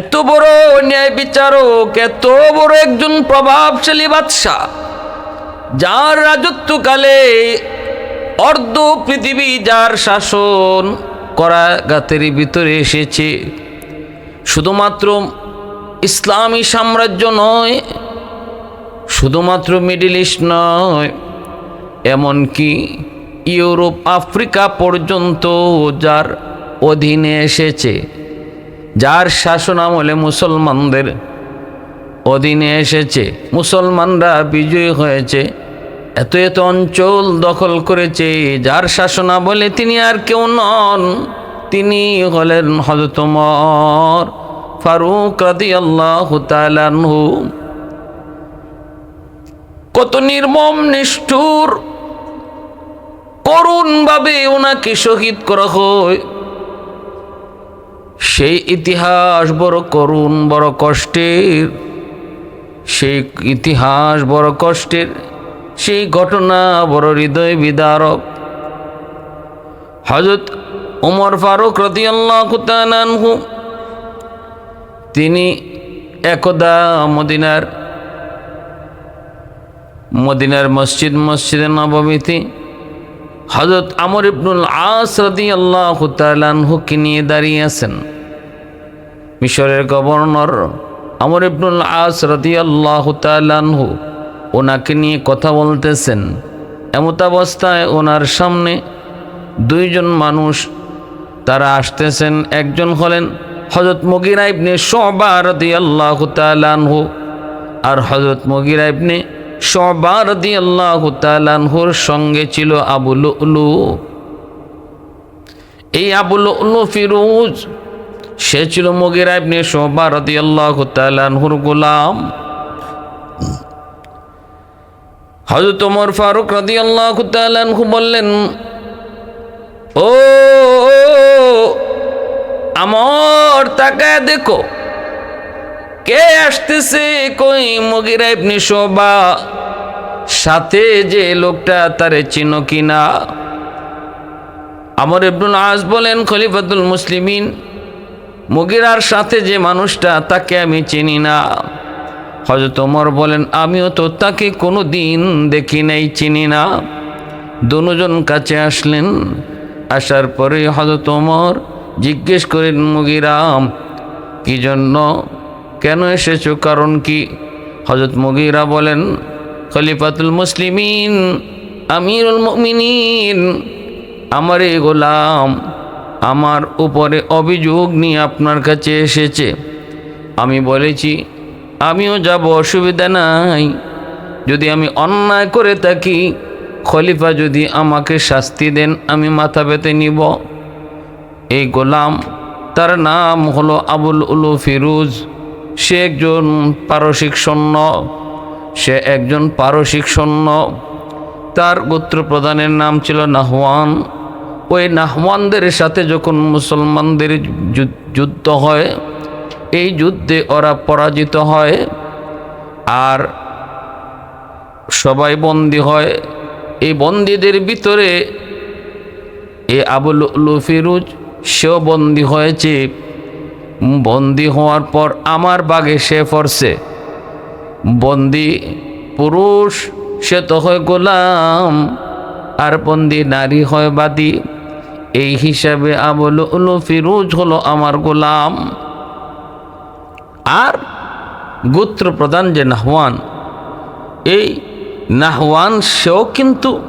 এত বড় ন্যায় বিচারক, এত বড় একজন প্রভাবশালী বাদশাহ, যার রাজত্বকালে অর্ধ পৃথিবী যার শাসন করা গাতের ভিতরে এসেছে। শুধুমাত্র ইসলামী সাম্রাজ্য নয়, শুধুমাত্র মিডিল ইস্ট নয়, এমনকি ইউরোপ, আফ্রিকা পর্যন্ত যার অধীনে এসেছে। যার শাসন আমলে মুসলমানদের অধীনে এসেছে। মুসলমানরা বিজয়ী হয়েছে। এত এত অঞ্চল দখল করেছে। যার শাসনা বলে তিনি আর কেউ নন। তিনি হলেন হজতমর ফারুক কত নির্মম, নিষ্ঠুর, করুণভাবে ওনাকে শহীদ করা হয়। সেই ইতিহাস বড় করুণ, বড় কষ্টের। সেই ইতিহাস বড় কষ্টের, সেই ঘটনা বড় হৃদয় বিদারক। হজরত উমর ফারুক রদিয়াল্লাহ তাআলাহু তিনি একদা মদিনার মদিনার মসজিদ, মসজিদে নবমীতে হজরত আমর ইবনুল আস রদি আল্লাহ তালানহুকে নিয়ে দাঁড়িয়ে আছেন। মিশরের গভর্নর আমর ইবনুল আস রদি আল্লাহ তালানহু ওনাকে নিয়ে কথা বলতেছেন। এমতাবস্থায় ওনার সামনে দুইজন মানুষ তারা আসতেছেন। একজন হলেন হজরত মগিরা ইবনে রদি আল্লাহ তালানহু আর হজরত মগিরা ইবনে শবার দি আল্লাহ তালানহুর সঙ্গে ছিল আবুল এই আবুল ফিরুজ সে ছিল মগিরা ইবনে শোভা দি আল্লাহ তালানহুর গোলাম। হজরত ওমর ফারুক রাদি আল্লাহ তালানহু বললেন, ও, আমার, তাকায় দেখো, কে আসতেছে কই মগিরা ইবনে শোভা সাথে যে লোকটা তারে চিনো কিনা? আমর ইবনুল আজ বলেন, খলিফাতুল মুসলিমিন। মুগিরার সাথে যে মানুষটা, তাকে আমি চিনি না। হজরত ওমর বলেন, আমিও তো তাকে কোনো দিন দেখি নাই, চিনি না। দুজন কাছে আসলেন। আসার পরে হজরত ওমর জিজ্ঞেস করেন মুগিরাম কি জন্য? কেন এসেছ? কারণ কি? হজরত মুগিরা বলেন, খলিফাতুল মুসলিমিন, আমিরুল মুমিনিন, আমার গোলাম আমার উপরে অভিযোগ নিয়ে আপনার কাছে এসেছে। আমি বলেছি, আমিও যাব, অসুবিধা নাই। যদি আমি অন্যায় করে থাকি, খলিফা যদি আমাকে শাস্তি দেন, আমি মাথা পেতে নিব। এই গোলাম, তার নাম হলো আবুল উলু ফিরুজ। সে একজন পারসিক সৈন্য। সে একজন পারসিক সৈন্য। তার গোত্র প্রধানের নাম ছিল নাহওয়ান। ওই নাহমানদের সাথে যখন মুসলমানদের যুদ্ধ হয়, এই যুদ্ধে ওরা পরাজিত হয় আর সবাই বন্দি হয়। এই বন্দীদের ভিতরে এ আবুল উলু ফিরুজ সেও বন্দি হয়েছে। বন্দি হওয়ার পর আমার বাগে সে পড়ছে। বন্দি পুরুষ, সে তো হয় গোলাম, আর বন্দি নারী হয় বাদী। এই হিসাবে আবুল ফিরুজ হলো আমার গোলাম। আর গোত্র প্রধান যে নাহওয়ান, এই নাহওয়ান সেও কিন্তু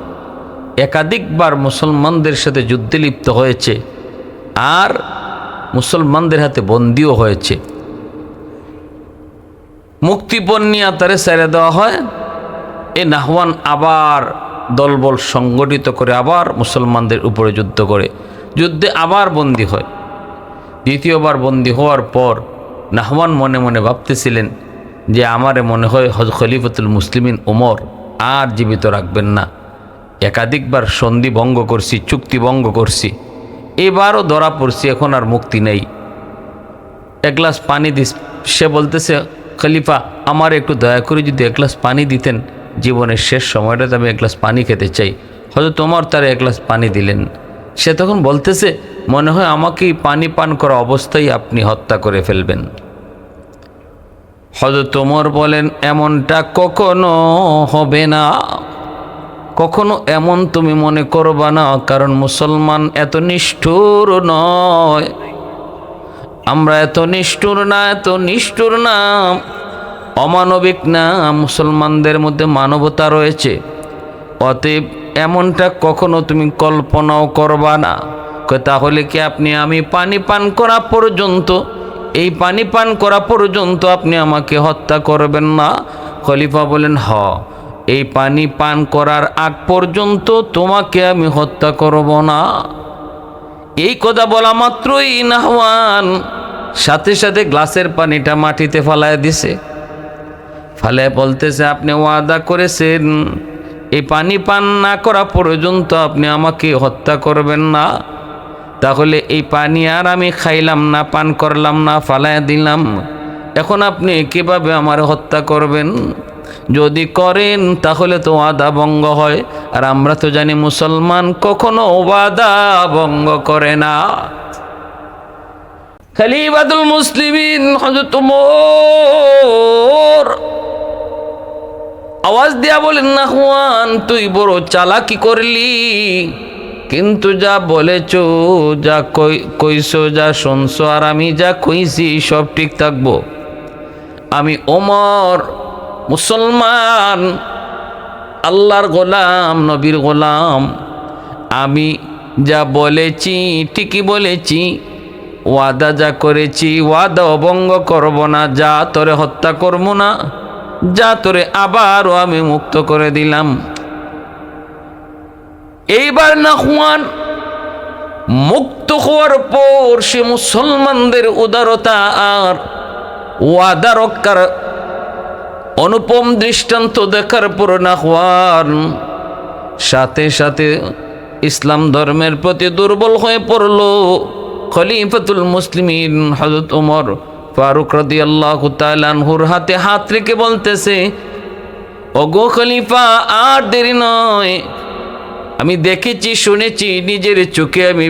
একাধিকবার মুসলমানদের সাথে যুদ্ধে লিপ্ত হয়েছে আর মুসলমানদের হাতে বন্দিও হয়েছে। মুক্তিপণ নিয়ে তারে ছেড়ে দেওয়া হয়। এ নাহওয়ান আবার দলবল সংগঠিত করে আবার মুসলমানদের উপরে যুদ্ধ করে। যুদ্ধে আবার বন্দী হয়। দ্বিতীয়বার বন্দী হওয়ার পর নাহওয়ান মনে মনে ভাবতেছিলেন যে আমারে মনে হয় হজ খলিফতুল মুসলিমিন ওমর আর জীবিত রাখবেন না। একাধিকবার সন্ধি ভঙ্গ করছি, চুক্তি ভঙ্গ করছি। এবারও ধরা পড়ছি, এখন আর মুক্তি নেই। এক গ্লাস পানি দিস সে বলতেছে, খলিফা, আমার একটু দয়া করে যদি এক গ্লাস পানি দিতেন জীবনের শেষ সময়টাতে আমি এক গ্লাস পানি খেতে চাই। হয়তো তোমার তারা এক গ্লাস পানি দিলেন। সে তখন বলতেছে, মনে হয় আমাকেই পানি পান করা অবস্থায় আপনি হত্যা করে ফেলবেন। হজরত ওমর বলেন, এমনটা কখনো হবে না। কখনো এমন তুমি মনে করবা না, কারণ মুসলমান এত নিষ্ঠুর নয়। আমরা এত নিষ্ঠুর না, এত নিষ্ঠুর না। অমানবিক না, মুসলমানদের মধ্যে মানবতা রয়েছে। অতএব এমনটা কখনো তুমি কল্পনাও করবা না। তাহলে কি আপনি আমি পানি পান করা পর্যন্ত, এই পানি পান করা পর্যন্ত আপনি আমাকে হত্যা করবেন না? খলিফা বলেন, হ, এই পানি পান করার আগ পর্যন্ত তোমাকে আমি হত্যা করব না। এই কথা বলা মাত্রই নাহওয়ান সাথে সাথে গ্লাসের পানিটা মাটিতে ফালায় দিছে। ফালে বলতেছে, আপনি ওয়াদা করেছেন। এই পানি পান না করা পর্যন্ত আপনি আমাকে হত্যা করবেন না। তাহলে এই পানি আর আমি খাইলাম না, পান করলাম না ফালায় দিলাম। এখন আপনি কীভাবে আমার হত্যা করবেন? যদি করেন, তাহলে তো ওয়াদা ভঙ্গ হয়। আর আমরা তো জানি মুসলমান কখনো ওয়াদা ভঙ্গ করে না। খালিবাদুল মুসলিমিন হজরত আওয়াজ দিয়া বলেন না হুয়ান, তুই বড় চালাকি করলি। কিন্তু যা বলেছ, যা কই, কইছো, যা শুনছো, আর আমি যা কইছি সব ঠিক থাকব। আমি ওমর, মুসলমান, আল্লাহর গোলাম, নবীর গোলাম। আমি যা বলেছি, ঠিকই বলেছি। ওয়াদা যা করেছি, ওয়াদা অভঙ্গ করব না, যা তরে হত্যা করব না। যা তোরে আবারও আমি মুক্ত করে দিলাম। এইবার না হুয়ান, মুক্ত হওয়ার পর সে মুসলমানদের উদারতা আর ওয়াদা রক্ষার অনুপম দৃষ্টান্ত দেখার পর না হওয়ার সাথে সাথে ইসলাম ধর্মের প্রতি দুর্বল হয়ে পড়ল খলিফাতুল মুসলিমিন হজরত উমর ফারুক রদি আল্লাহ তালানহুর হাতে হাত রেখে বলতেছে, ওগো খলিফা, আর দেরি নয়। আমি দেখেছি, শুনেছি, নিজের চোখে আমি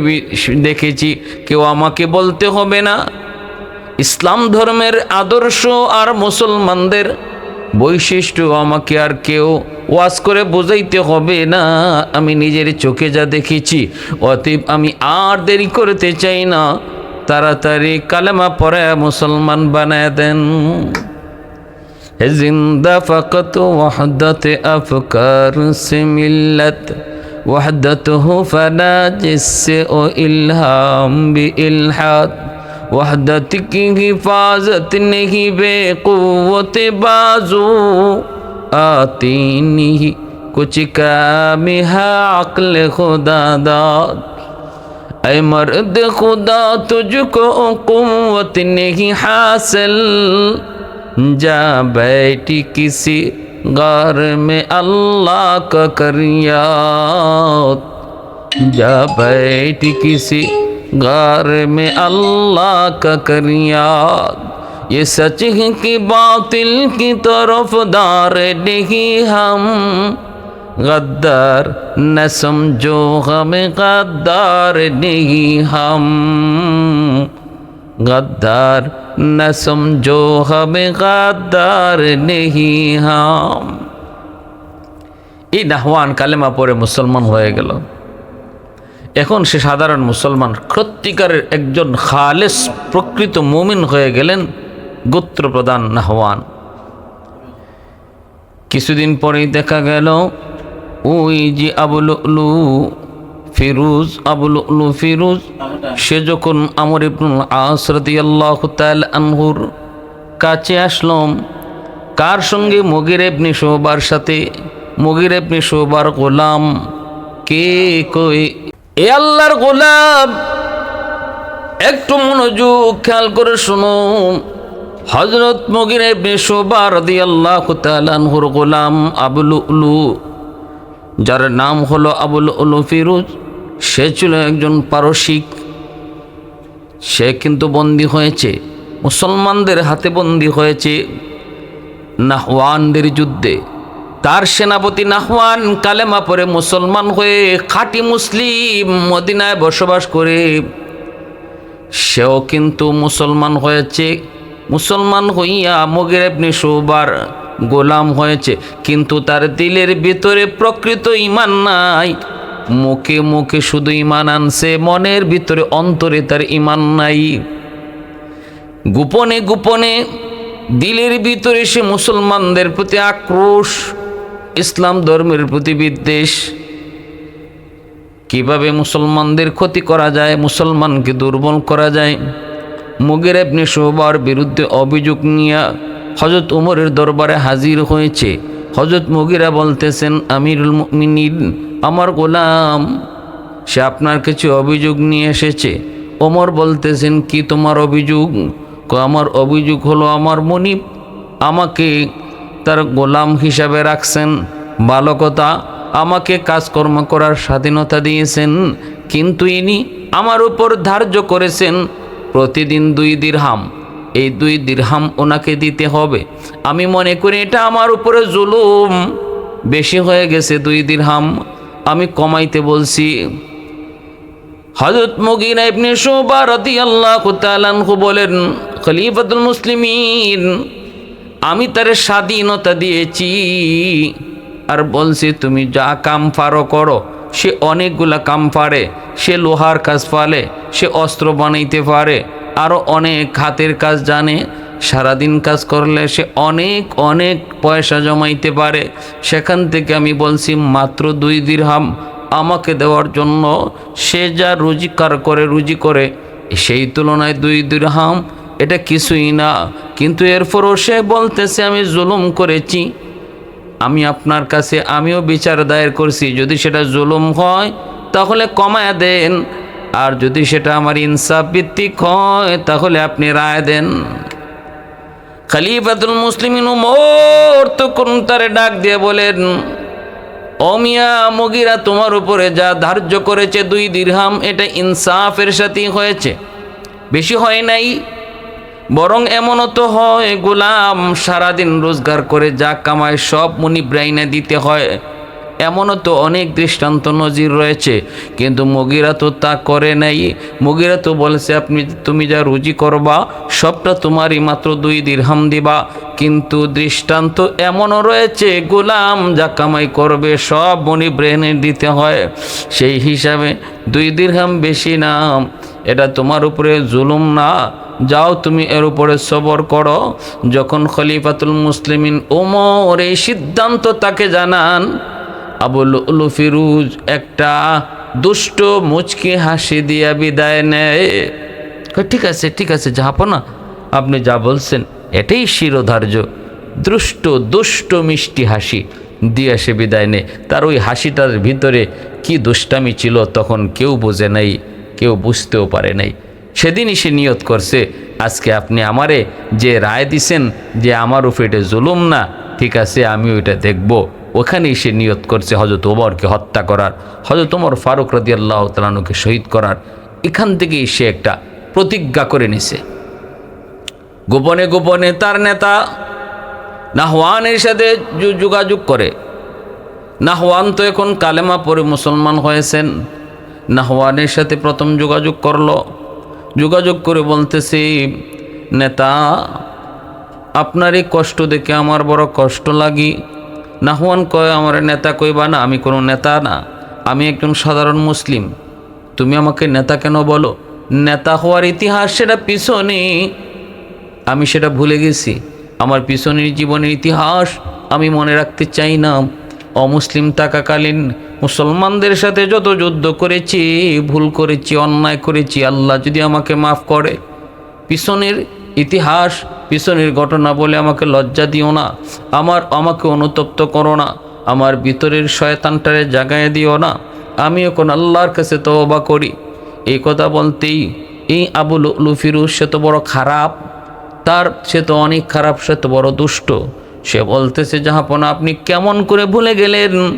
দেখেছি। কেউ আমাকে বলতে হবে না। ইসলাম ধর্মের আদর্শ আর মুসলমানদের বৈশিষ্ট্য আমাকে আর কেউ ওয়াজ করে বোঝাইতে হবে না। আমি নিজের চোখে যা দেখেছি, অতএব আমি আর দেরি করতে চাই না। তাড়াতাড়ি কালেমা পরে মুসলমান বানায় দেন হে জিন্দা ফকত ওয়াহদতে আফকার সে মিল্লত وحدته فلا جس او الہام بالحاد وحدت کی حفاظت نہیں بے قوت بازو آتی نہیں کچھ کام ہے عقل خدا داد اے مرد خدا تجھ کو قوت نہیں حاصل جا بیٹھی کسی غار میں اللہ کا کریات جا بیٹھی کسی غار میں اللہ کا کریات یہ سچ کی باطل کی طرف دار نہیں ہم गद्दार न समझो हमें गद्दार नहीं हम गद्दार न समझो हमें गद्दार नहीं हम এই নাহওয়ান কালেমা পরে মুসলমান হয়ে গেল এখন সে সাধারণ মুসলমান সত্যিকারের একজন খালেস প্রকৃত মুমিন হয়ে গেলেন গোত্র প্রধান নাহওয়ান কিছুদিন পরেই দেখা গেল ওই যে আবুলু ফিরুজ আবুলু ফিরুজ, সে যখন আমর ইবনুল আস রাদিয়াল্লাহু তাআলা আনহুর কাছে আসলাম, কার সঙ্গে মগির এবনি শোবার সাথে? মগির এবনি শোবার গোলাম কে কই? এ আল্লাহর গোলাম, একটু মনোযোগ খেয়াল করে শুনো। হজরত মগির এবনে শোবা রাদিয়াল্লাহু তাআলা আনহুর গোলাম আবুলু যার নাম হলো আবুল উলু ফিরুজ। সে ছিল একজন পারসিক। সে কিন্তু বন্দী হয়েছে। মুসলমানদের হাতে বন্দী হয়েছে নাহওয়ানদের যুদ্ধে। তার সেনাপতি নাহওয়ান কালেমা পরে মুসলমান হয়ে খাঁটি মুসলিম মদিনায় বসবাস করে। সেও কিন্তু মুসলমান হয়েছে। মুসলমান হইয়া মগির আপনি শোবার গোলাম হয়েছে, কিন্তু তার দিলের ভিতরে প্রকৃত ইমান নাই। মুখে মুখে শুধু ইমান আনছে, মনের ভিতরে অন্তরে তার ইমান নাই। গোপনে গোপনে দিলের ভিতরে সে মুসলমানদের প্রতি আক্রোশ, ইসলাম ধর্মের প্রতি বিদ্বেষ। কীভাবে মুসলমানদের ক্ষতি করা যায়, মুসলমানকে দুর্বল করা যায়? মুগের আপনি শোবার বিরুদ্ধে অভিযোগ নিয়ে হজরত উমরের দরবারে হাজির হয়েছে। হজরত মুগিরা বলতেছেন, আমিরুল মিনিন আমার গোলাম, সে আপনার কিছু অভিযোগ নিয়ে এসেছে। ওমর বলতেছেন, কি তোমার অভিযোগ? আমার অভিযোগ হলো, আমার মনিব আমাকে তার গোলাম হিসাবে রাখছেন। ভালো কথা, আমাকে কাজকর্ম করার স্বাধীনতা দিয়েছেন, কিন্তু ইনি আমার উপর ধার্য করেছেন। প্রতিদিন দুই দিরহাম। এই দুই দিরহাম ওনাকে দিতে হবে। আমি মনে করি এটা আমার উপরে জুলুম। বেশি হয়ে গেছে দুই দিরহাম। আমি কমাইতে বলছি হজরত মুগিনা ইবনে শোবা রাদিয়াল্লাহু তাআলা বলেন, খলিফাতুল মুসলিমিন, আমি তার স্বাধীনতা দিয়েছি। আর বলছি, তুমি যা কাম পারো করো। সে অনেকগুলা কাম পারে, সে লোহার কাজ পারে সে অস্ত্র বানাইতে পারে আরও অনেক হাতের কাজ জানে, সারাদিন কাজ করলে সে অনেক অনেক পয়সা জমাইতে পারে। সেখান থেকে আমি বলছি, মাত্র দুই দিরহাম আমাকে দেওয়ার জন্য সে যা রুজিকার করে, রুজি করে, সেই তুলনায় দুই দিরহাম এটা কিছুই না। কিন্তু এরপরও সে বলতেছে, আমি জুলুম করেছি আমি আপনার কাছে, আমিও বিচার দায়ের করছি। যদি সেটা জুলুম হয়, তাহলে কমায় দেন। আর যদি সেটা আমার ইনসাফ ভিত্তিক হয়, তাহলে আপনি রায় দেন। খালিফাতুল মুসলিমিন তারে ডাক দিয়ে বলেন অমিয়া মগিরা, তোমার উপরে যা ধার্য করেছে দুই দিরহাম, এটা ইনসাফের সাথেই হয়েছে। বেশি হয় নাই। বরং এমনও তো হয়, গোলাম সারাদিন রোজগার করে যা কামায় সব মনি ব্রাইনে দিতে হয়। এমনও তো অনেক দৃষ্টান্ত নজির রয়েছে, কিন্তু মগিরা তো তা করে নাই। মগিরা তো বলেছে, আপনি তুমি যা রুজি করবা, সবটা তোমারই মাত্র দুই দিরহাম দিবা। কিন্তু দৃষ্টান্ত এমনও রয়েছে, গোলাম যা কামাই করবে সব মনি ব্রেনে দিতে হয়। সেই হিসাবে দুই দিরহাম বেশি না, এটা তোমার উপরে জুলুম না। যাও তুমি এর উপরে সবর করো। যখন খলিফাতুল মুসলিমিন ওমর এই সিদ্ধান্ত তাকে জানান আবুল ফিরুজ একটা দুষ্ট মুচকি হাসি দিয়া বিদায় নেয়। ঠিক আছে ঠিক আছে না, আপনি যা বলছেন এটাই শিরোধার্য। দুষ্ট দুষ্ট মিষ্টি হাসি দিয়ে সে বিদায় নেয়। তার ওই হাসিটার ভিতরে কি দুষ্টামি ছিল তখন কেউ বোঝে নাই, কেউ বুঝতেও পারে নাই। সেদিনই সে নিয়ত করছে, আজকে আপনি আমারে যে রায় দিছেন যে আমার এটা জুলুম না, ঠিক আছে, আমি ওইটা দেখব। ওখানেই সে নিয়ত করছে হজরত ওমরকে হত্যা করার হজরত ওমর ফারুক রদি আল্লাহ তালানুকে শহীদ করার। এখান থেকেই সে একটা প্রতিজ্ঞা করে নিছে। গোপনে গোপনে তার নেতা না নাহওয়ানের সাথে যোগাযোগ করে। না নাহওয়ান তো এখন কালেমা পরে মুসলমান হয়েছেন। না নাহওয়ানের সাথে প্রথম যোগাযোগ করল। যোগাযোগ করে বলতেছি, নেতা, আপনার এই কষ্ট দেখে আমার বড় কষ্ট লাগি। নাহওয়ান কয়, আমার নেতা কইবা না, আমি কোনো নেতা না, আমি একজন সাধারণ মুসলিম। তুমি আমাকে নেতা কেন বলো? নেতা হওয়ার ইতিহাস সেটা পিছনে, আমি সেটা ভুলে গেছি। আমার পিছনের জীবনের ইতিহাস আমি মনে রাখতে চাই না। অমুসলিম থাকাকালীন মুসলমানদের সাথে যত যুদ্ধ করেছি, ভুল করেছি, অন্যায় করেছি, আল্লাহ যদি আমাকে মাফ করে, পিছনের ইতিহাস, পিছনের ঘটনা বলে আমাকে লজ্জা দিও না, আমার আমাকে অনুতপ্ত করো না, আমার ভিতরের শয়তানটারে জাগায় দিও না, আমি এখন আল্লাহর কাছে তওবা করি। এই কথা বলতেই এই আবুল লুফিরুজ সে তো বড় খারাপ, তার সে তো অনেক খারাপ, সে তো বড় দুষ্ট। সে বলতেছে জাহাপনা আপনি কেমন করে ভুলে গেলেন?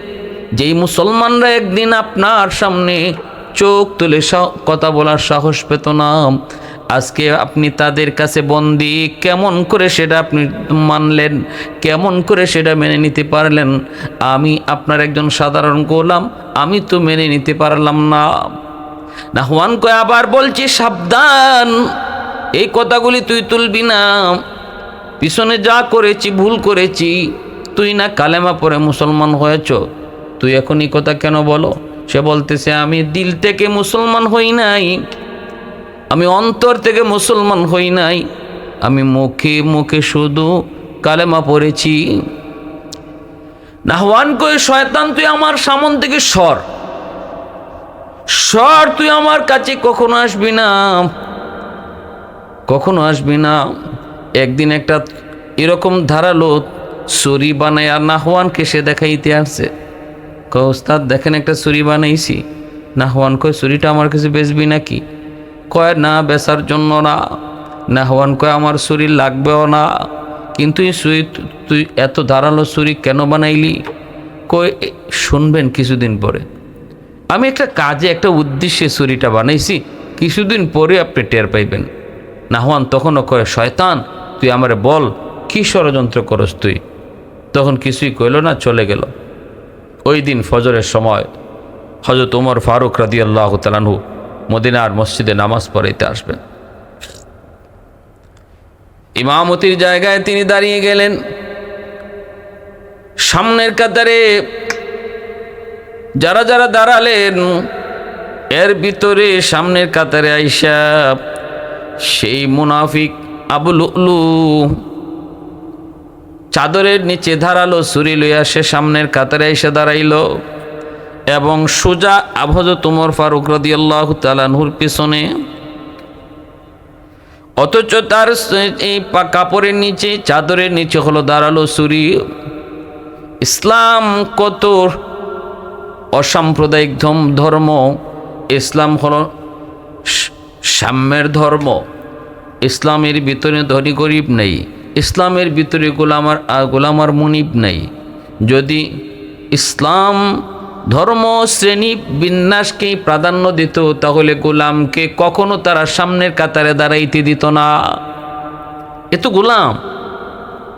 যেই মুসলমানরা একদিন আপনার সামনে চোখ তুলে কথা বলার সাহস পেত না। আজকে আপনি তাদের কাছে বন্দি, কেমন করে সেটা আপনি মানলেন? কেমন করে সেটা মেনে নিতে পারলেন? আমি আপনার একজন সাধারণ গোলাম, আমি তো মেনে নিতে পারলাম না। না হুয়ান কয়, আবার বলছি, সাবধান, এই কথাগুলি তুই তুলবি না। পিছনে যা করেছি, ভুল করেছি, তুই না কালেমা পরে মুসলমান হয়েছ। তুই এখন এই কথা কেন বলো? সে বলতেছে, আমি দিল থেকে মুসলমান হই নাই, আমি অন্তর থেকে মুসলমান হই নাই, আমি মুখে মুখে শুধু কালেমা পড়েছি। নাহওয়ান কই, শয়তান তুই আমার সামন থেকে সর। সর, তুই আমার কাছে কখনো আসবি না, কখনো আসবি না। একদিন একটা এরকম ধারালো ছুরি বানায় আর নাহওয়ানকে সে দেখাইতে আসছে। কয়, ওস্তাদ, দেখেন একটা ছুরি বানাইছি। নাহওয়ান কয়, ছুরিটা আমার কাছে বেচবি নাকি? কয়, না, বেচার জন্য না। নাহওয়ান কয়, আমার ছুরি লাগবেও না। কিন্তু এই ছুরি তুই এত ধারালো ছুরি কেন বানাইলি? কয় শুনবেন কিছুদিন পরে। আমি একটা কাজে, একটা উদ্দেশ্যে ছুরিটা বানাইছি। কিছুদিন পরে আপনি টের পাইবেন। নাহওয়ান তখনও কয়, শয়তান তুই আমারে বল, কি ষড়যন্ত্র করস তুই? তখন কিছুই কইল না, চলে গেল। ওই দিন ফজরের সময় হজরত উমর ফারুক রাদি আল্লাহ তালানহু মদিনার মসজিদে নামাজ পড়াইতে আসবেন। ইমামতির জায়গায় তিনি দাঁড়িয়ে গেলেন। সামনের কাতারে যারা যারা দাঁড়ালেন, এর ভিতরে সামনের কাতারে আইসা সেই মুনাফিক আবুল চাদরের নিচে ধারালো ছুরি লইয়া সে সামনের কাতারে এসে দাঁড়াইল এবং সোজা আবহজ তুমর ফারুক রদি আল্লাহ তালানহুর পিছনে। অথচ তার এই কাপড়ের নিচে, চাদরের নিচে হলো দাঁড়াল ছুরি। ইসলাম কত অসাম্প্রদায়িক ধর্ম? ইসলাম হলো সাম্যের ধর্ম। ইসলামের ভিতরে ধনী গরিব নেই, ইসলামের ভিতরে গোলামার গোলামার মুনিব নেই। যদি ইসলাম ধর্ম শ্রেণি বিন্যাসকে প্রাধান্য দিত, তাহলে গোলামকে কখনো তারা সামনের কাতারে দাঁড়াইতে দিত না। এ তো গোলাম।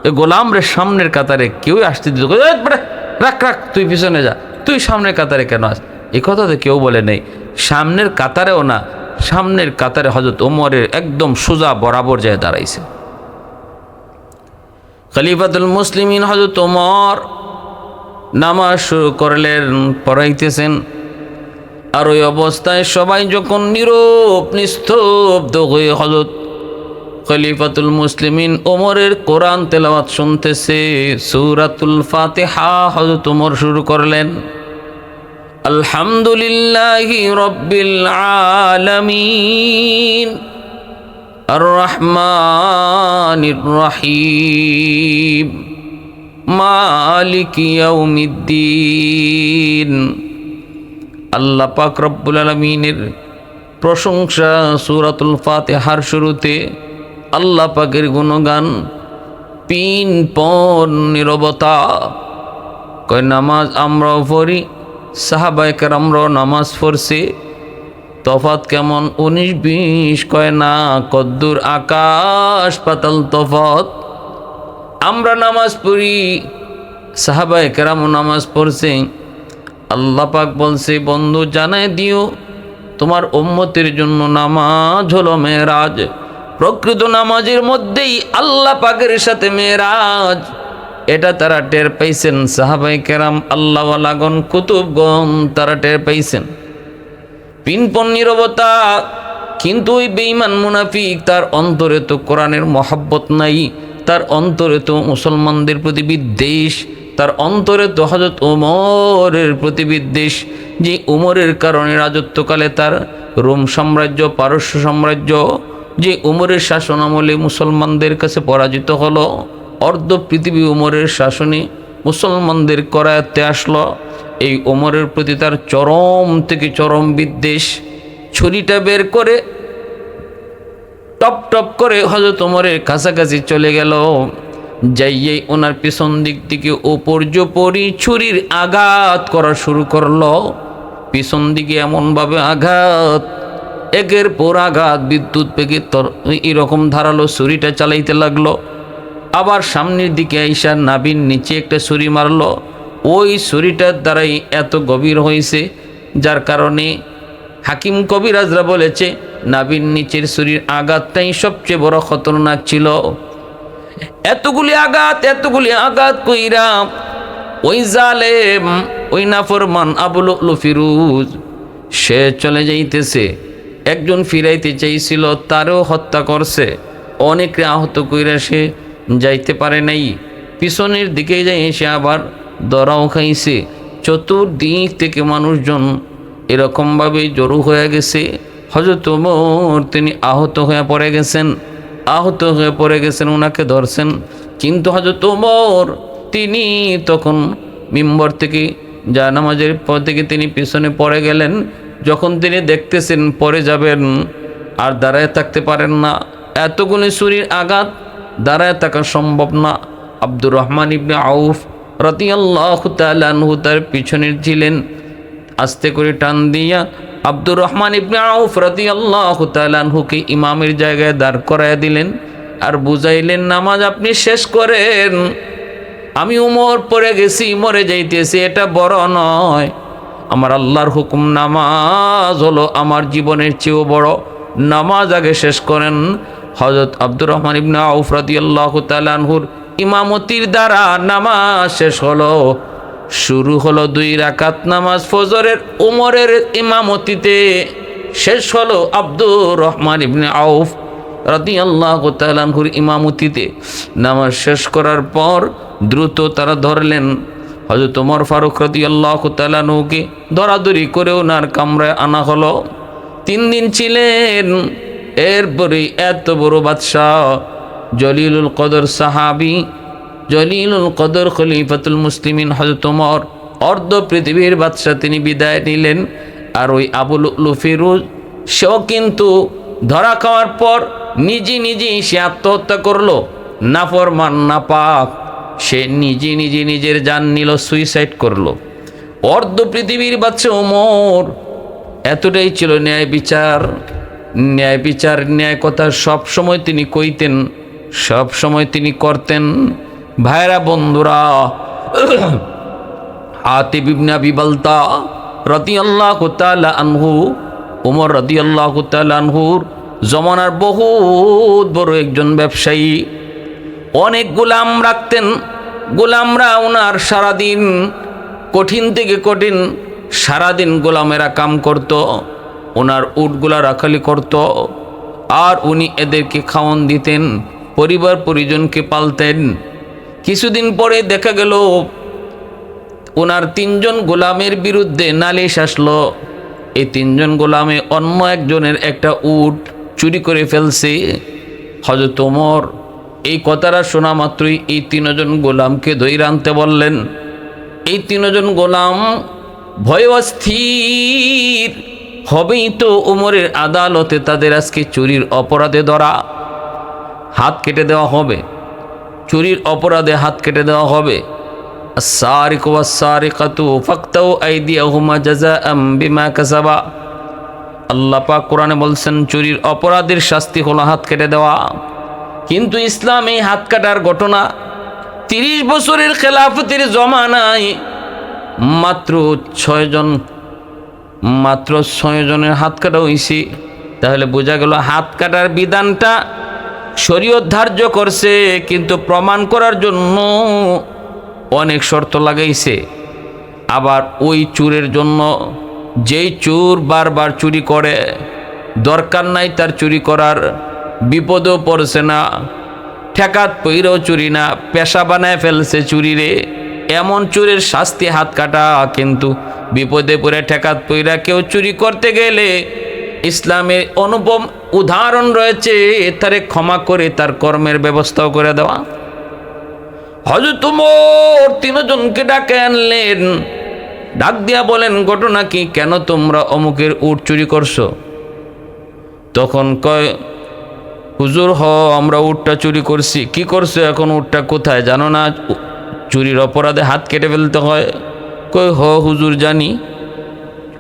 এ গোলাম রে সামনের কাতারে কেউই আসতে দিত রাখ রাখ, তুই পিছনে যা। তুই সামনের কাতারে কেন আস? এ কথা তো কেউ বলে নেই। সামনের কাতারেও না সামনের কাতারে হজরত ওমরের একদম সোজা বরাবর যায় দাঁড়াইছে। খলিফাতুল মুসলিমিন হজরত ওমর নামাজ শুরু করলেন, পড়াইতেছেন। আর ওই অবস্থায় সবাই যখন নীরব, নিস্তব্ধ হয়ে হজরত খলিফাতুল মুসলিমিন ওমরের কোরআন তেলাওয়াত শুনতেছে, সূরাতুল ফাতেহা হযরত ওমর শুরু করলেন। আলহামদুলিল্লাহি রব্বিল আলামিন। আর রহমানির রহিম। মালিক ইয়াউমিদ্দিন। আল্লাহ পাক রব্বুল আলমিনের প্রশংসা সুরাতুল ফাতেহার শুরুতে আল্লাহ পাকের গুণগান পিন পন নিরবতা, কয় নামাজ আমরাও পড়ি সাহাবাইকার আমরাও নামাজ পড়ছি। তফাত কেমন? উনিশ, বিশ, কয় না? কদ্দুর আকাশ, পাতাল তফাত আমরা নামাজ পড়ি সাহাবাই কেরাম নামাজ পড়ছে। আল্লাহ পাক বলছে, বন্ধু, জানাই দিও, তোমার উম্মতের জন্য নামাজ হলো মেয়েরাজ। প্রকৃত নামাজের মধ্যেই আল্লাহ পাকের সাথে মেয়েরাজ। এটা তারা টের পাইছেন সাহাবাই কেরাম আল্লাহওয়ালাগন কুতুবগণ তারা টের পাইছেন। পিনপন নিরবতা, কিন্তু ওই বেঈমান মুনাফিক, তার অন্তরে তো কোরআনের মহাব্বত নাই, তার অন্তরে তো মুসলমানদের প্রতি বিদ্বেষ, তার অন্তরে তো হজরত উমরের প্রতি বিদ্বেষ, যে উমরের কারণে রাজত্বকালে তার রোম সাম্রাজ্য, পারস্য সাম্রাজ্য, যে উমরের শাসন আমলে মুসলমানদের কাছে পরাজিত হলো। অর্ধ পৃথিবী উমরের শাসনে মুসলমানদের করায়ত্তে আসলো। এই ওমরের প্রতি তার চরম থেকে চরম বিদ্বেষ। ছুরিটা বের করে টপ টপ করে হজরত ওমরের কাছাকাছি চলে গেল। যাইয়ে ওনার পিছন দিক থেকে ওপর্যপরি ছুরির আঘাত করা শুরু করল। পিছন দিকে এমনভাবে আঘাত, একের পর আঘাত, বিদ্যুৎ তর এরকম ধারালো ছুরিটা চালাইতে লাগল। আবার সামনের দিকে আইসা নাবির নিচে একটা ছুরি মারল। ওই ছুরিটার দ্বারাই এত গভীর হয়েছে, যার কারণে হাকিম কবিরাজরা বলেছে, নাবির নিচের শরীর আঘাতটাই সবচেয়ে বড় খতরনাক ছিল। এতগুলি আঘাত এতগুলি আঘাত কইরা ওই জালেম, ওই নাফরমান আবুল ফিরুজ, সে চলে যাইতেছে। একজন ফিরাইতে চাইছিল, তারও হত্যা করছে। অনেকে আহত কইরা সে যাইতে পারে নাই। পিছনের দিকে যাই সে আবার দরাও খাইছে। চতুর্দিক থেকে মানুষজন এরকমভাবে জড়ো হয়ে গেছে। হজরত ওমর তিনি আহত হয়ে পড়ে গেছেন। আহত হয়ে পড়ে গেছেন ওনাকে ধরছেন। কিন্তু হজরত ওমর তিনি তখন মিম্বর থেকে যা নামাজের পর থেকে তিনি পিছনে পড়ে গেলেন। যখন তিনি দেখতেছেন পরে যাবেন, আর দাঁড়ায় থাকতে পারেন না। এতগুলি শরীর আঘাত দাঁড়ায় থাকা সম্ভব না। আব্দুর রহমান ইবনে আউফ রতিয়াল্লাহ তালানহু তার পিছনের ছিলেন। আস্তে করে টান দিয়া আব্দুর রহমান ইবনে আউফ রতিয়াল্লাহ তালানহুকে ইমামের জায়গায় দাঁড় করাইয়া দিলেন আর বুঝাইলেন, নামাজ আপনি শেষ করেন। আমি উমর পড়ে গেছি, মরে যাইতেছি, এটা বড় নয়। আমার আল্লাহর হুকুম নামাজ হলো আমার জীবনের চেয়েও বড়। নামাজ আগে শেষ করেন হজরত আব্দুর রহমান ইবনা আউফ রাদিয়াল্লাহ তালানহুর ইমামতির দ্বারা নামাজ শেষ হলো। শুরু হলো দুই রাকাত নামাজ ফজরের উমরের ইমামতিতে। শেষ হলো আব্দুর রহমান ইবনে আউফ রাতি আল্লাহ তালানহুর ইমামতিতে। নামাজ শেষ করার পর দ্রুত তারা ধরলেন হজরত ওমর ফারুক রতি আল্লাহ তালানুকে ধরাধরি করে ওনার কামরায় আনা হলো। তিন দিন ছিলেন। এরপরে এত বড় বাদশাহ জলিলুল কদর সাহাবি, জলিলুল কদর খলিফাতুল মুসলিমিন হজরত ওমর, অর্ধ পৃথিবীর বাদশাহ তিনি বিদায় নিলেন। আর ওই আবুল ফিরুজ সেও কিন্তু ধরা খাওয়ার পর নিজে নিজেই সে আত্মহত্যা করল। নাফরমান, নাপাক, সে নিজে নিজে নিজের জান নিল, সুইসাইড করল। অর্ধ পৃথিবীর বাচ্চা ওমর, এতটাই ছিল ন্যায় বিচার। ন্যায় বিচার ন্যায় কথা সব সময় তিনি কইতেন, সব সময় তিনি করতেন। ভাইরা বন্ধুরা হাতে বিবনা বিবলতা রতি আল্লাহ আনহু, উমর রতি আল্লাহ আনহুর জমানার বহুত বড় একজন ব্যবসায়ী। অনেক গোলাম রাখতেন, গোলামরা ওনার সারাদিন কঠিন থেকে কঠিন সারাদিন গোলামেরা কাম করত। ওনার উটগুলা রাখালি করত, আর উনি এদেরকে খাওয়ান দিতেন, পরিবার পরিজনকে পালতেন। কিছুদিন পরে দেখা গেল ওনার তিনজন গোলামের বিরুদ্ধে নালিশ আসলো। এই তিনজন গোলামে অন্য একজনের একটা উট চুরি করে ফেলছে। হজরত ওমর এই কথাটা শোনা মাত্রই এই তিনজন গোলামকে দৈর আনতে বললেন, এই তিনজন গোলাম ভয় অস্থির হবেই তো উমরের আদালতে তাদের আজকে চুরির অপরাধে ধরা হাত কেটে দেওয়া হবে চুরির অপরাধে হাত কেটে দেওয়া হবে السارق والسارقة فاقطعوا أيديهما جزاء بما كسبا আল্লাহ পাক কোরআনে বলছেন চুরির অপরাধের শাস্তি হলো হাত কেটে দেওয়া কিন্তু ইসলাম এই হাত কাটার ঘটনা তিরিশ বছরের খেলাফতের জমানায় মাত্র ছয়জন মাত্র ছয়জনের হাত কাটা হয়েছে তাহলে বোঝা গেল হাত কাটার বিধানটা শরীয়ত ধার্য করছে, কিন্তু প্রমাণ করার জন্য অনেক শর্ত লাগাইছে। আবার ওই চুরের জন্য যেই চুর বারবার চুরি করে, দরকার নাই তার চুরি করার, বিপদও পড়ছে না, ঠেকাত পইরেও চুরি না, পেশা বানায় ফেলছে চুরিরে। এমন চুরের শাস্তি হাত কাটা, কিন্তু বিপদে পড়ে ঠেকাত পইরা কেউ চুরি করতে গেলে ইসলামের অনুপম উদাহরণ রয়েছে, তারে ক্ষমা করে তার কর্মের ব্যবস্থাও করে দেওয়া। হজরত উমর তিনজনকে ডাকে আনলেন। ডাক দিয়া বলেন, ঘটনা কি? কেন তোমরা অমুকের উট চুরি করছ? তখন কয়, হুজুর, হ, আমরা উটটা চুরি করছি। কি করছ? এখন উটটা কোথায়? জানো না? চুরির অপরাধে হাত কেটে ফেলতে হয়। কই হ, হুজুর জানি।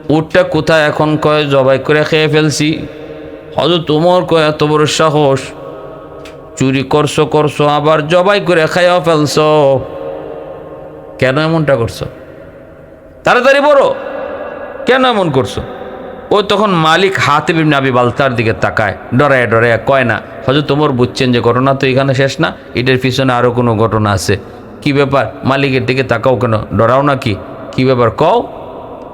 উটটা কোথায় এখন কয়, জবাই করে খেয়ে ফেলছি। হজরত তোমার কয়, এত বড় সাহস। চুরি করছ করছ, আবার জবাই করে খাইয়া ফেলছো। কেন এমনটা করছ? তাড়াতাড়ি বড় কেন এমন করছ? ও তখন মালিক হাতে আবি বালতার দিকে তাকায়, ডরায় ডরায় কয় না হয়তো তোমার বুঝছেন যে ঘটনা তো এখানে শেষ না, এটার পিছনে আরও কোনো ঘটনা আছে। কি ব্যাপার? মালিকের দিকে তাকাও কেন? ডরাও না কি কি ব্যাপার? কও।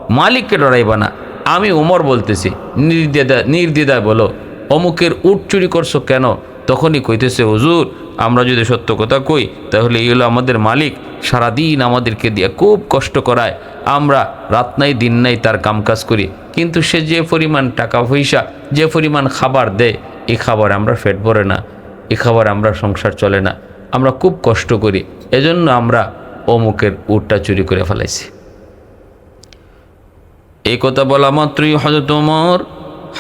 মালিককে ডরাইবা না। আমি উমর বলতেছি। নির্দ্বিধা নির্দ্বিধায় বলো। অমুকের উট চুরি করছ কেন? তখনই কইতেছে, হুজুর, আমরা যদি সত্য কথা কই, তাহলে এই হলো আমাদের মালিক। সারাদিন আমাদেরকে দিয়ে খুব কষ্ট করায়। আমরা রাত নাই, দিন নাই তার কামকাজ করি। কিন্তু সে যে পরিমাণ টাকা পয়সা, যে পরিমাণ খাবার দেয় এই খাবার আমরা ফেট ভরে না। এ খাবার আমরা সংসার চলে না। আমরা খুব কষ্ট করি। এজন্য আমরা অমুকের উটটা চুরি করে ফেলাইছি। এই কথা বলা মাত্রই হজরত ওমর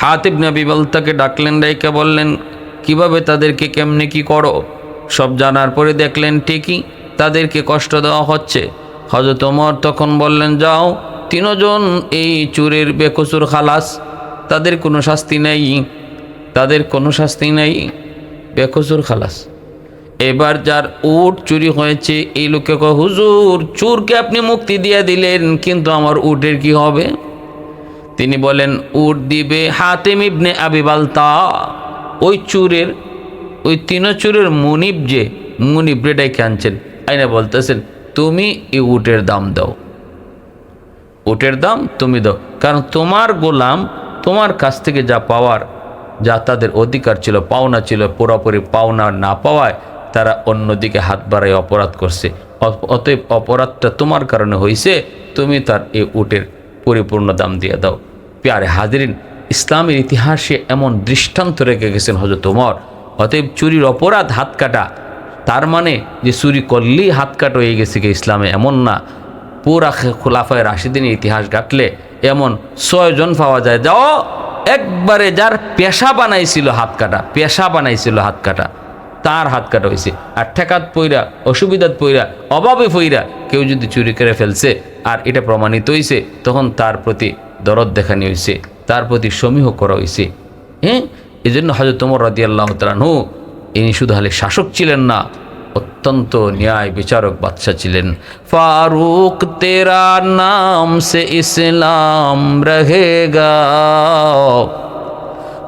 হাতিব নবী বলতাকে ডাকলেন, ডাইকা বললেন, কীভাবে তাদেরকে কেমনে কি করো? সব জানার পরে দেখলেন ঠিকই তাদেরকে কষ্ট দেওয়া হচ্ছে। হজরত ওমর তখন বললেন, যাও, তিনজন এই চুরের বেকসুর খালাস, তাদের কোনো শাস্তি নেই, তাদের কোনো শাস্তি নেই, বেকসুর খালাস। এবার যার উট চুরি হয়েছে, এই লোকে কয়, হুজুর, চুরকে আপনি মুক্তি দিয়ে দিলেন, কিন্তু আমার উটের কি হবে? তিনি বলেন, উট দিবে হাতেম ইবনে আবি বালতা। ওই চুরের, ওই তিন চুরের মুনিব যে, মুনিব রেডাইকে আনছেন। আইনা বলতেছেন, তুমি এই উটের দাম দাও। উটের দাম তুমি দাও। কারণ তোমার গোলাম, তোমার কাছ থেকে যা পাওয়ার, যা তাদের অধিকার ছিল, পাওনা ছিল, পুরোপুরি পাওনা না পাওয়ায় তারা অন্যদিকে হাত বাড়ায় অপরাধ করছে। অতএব অপরাধটা তোমার কারণে হয়েছে তুমি তার এই উটের পরিপূর্ণ দাম দিয়ে দাও। প্যারে হাজিরিন, ইসলামের ইতিহাসে এমন দৃষ্টান্ত রেখে গেছেন হজরত ওমর। অতএব চুরির অপরাধ হাত কাটা। তার মানে যে চুরি করলেই হাত কাট হয়ে গেছে কি ইসলামে, এমন না। পুরা খোলাফায় রাশিদিনের ইতিহাস ঘাটলে এমন ছয়জন পাওয়া যায়, যাও, একবারে যার পেশা বানাইছিল হাত কাটা, পেশা বানাইছিল হাত কাটা। তার হাত কাটা হয়েছে। আর ঠেকাত পইরা, অসুবিধাত পইরা, অভাবে পইরা কেউ যদি চুরি করে ফেলছে আর এটা প্রমাণিত হয়েছে তখন তার প্রতি দরদ দেখানি হয়েছে তার প্রতি সমীহ করা হয়েছে হ্যাঁ? এই জন্য হজরত তোমর রাদি আল্লাহ তালানহু ইনি শুধু হালে শাসক ছিলেন না, অত্যন্ত ন্যায় বিচারক বাদশাহ ছিলেন। ফারুক, তেরা নাম সে ইসলাম রহেগা।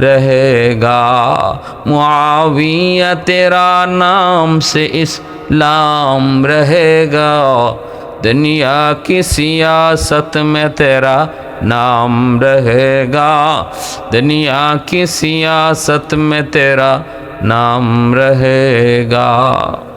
رہے گا۔ معاویہ تیرا نام سے اسلام رہے گا۔ دنیا کی سیاست میں تیرا نام رہے گا۔ دنیا کی سیاست میں تیرا نام رہے گا۔